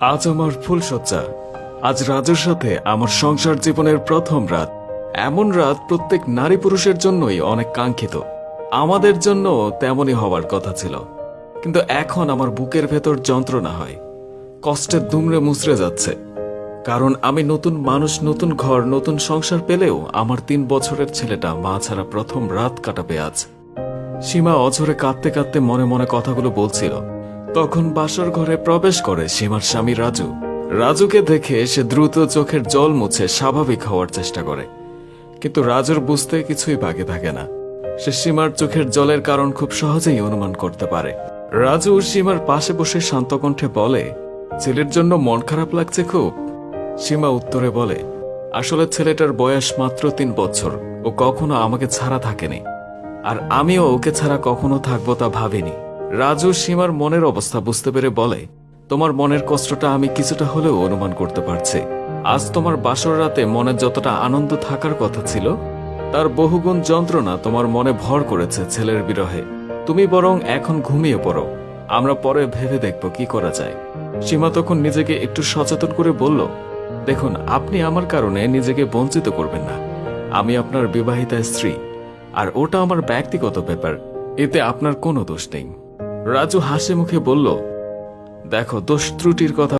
আজ আমার ফুলসজ্জা আজ রাজুর সাথে আমার সংসার জীবনের প্রথম রাত। এমন রাত প্রত্যেক নারী পুরুষের জন্যই অনেক কাঙ্ক্ষিত। আমাদের জন্য তেমনই হওয়ার কথা ছিল। কিন্তু এখন আমার বুকের ভেতর যন্ত্রণা হয়। কষ্টের দুমড়ে মুচড়ে যাচ্ছে। কারণ আমি নতুন মানুষ, নতুন ঘর, নতুন সংসার পেলেও আমার তিন বছরের ছেলেটা মা ছাড়া প্রথম রাত কাটাবে আজ। সীমা অঝরে কাঁদতে কাঁদতে মনে মনে কথাগুলো বলছিল। তখন বাসর ঘরে প্রবেশ করে সীমার স্বামী রাজু। রাজুকে দেখে সে দ্রুত চোখের জল মুছে স্বাভাবিক হওয়ার চেষ্টা করে। কিন্তু রাজুর বুঝতে কিছুই বাকি থাকে না। সে সীমার চোখের জলের কারণ খুব সহজেই অনুমান করতে পারে। রাজু সীমার পাশে বসে শান্ত কণ্ঠে বলে, ছেলের জন্য মন খারাপ লাগছে খুব? সীমা উত্তরে বলে, আসলে ছেলেটার বয়স মাত্র তিন বছর। ও কখনো আমাকে ছাড়া থাকেনি। আর আমিও ওকে ছাড়া কখনো থাকব তা ভাবিনি। রাজু সীমার মনের অবস্থা বুঝতে পেরে বলে, তোমার মনের কষ্টটা আমি কিছুটা হলেও অনুমান করতে পারছি। আজ তোমার বাসর রাতে মনে যতটা আনন্দ থাকার কথা ছিল, তার বহুগুণ যন্ত্রণা তোমার মনে ভর করেছে ছেলের বিরহে। তুমি বরং এখন ঘুমিয়ে পড়ো। আমরা পরে ভেবে দেখব কি করা যায়। সীমা তখন নিজেকে একটু সচেতন করে বলল, দেখুন, আপনি আমার কারণে নিজেকে বঞ্চিত করবেন না। আমি আপনার বিবাহিতা স্ত্রী, আর ওটা আমার ব্যক্তিগত ব্যাপার। এতে আপনার কোনো দোষ নেই। রাজু হাসি মুখে বলল দেখো দোষ ত্রুটির কথা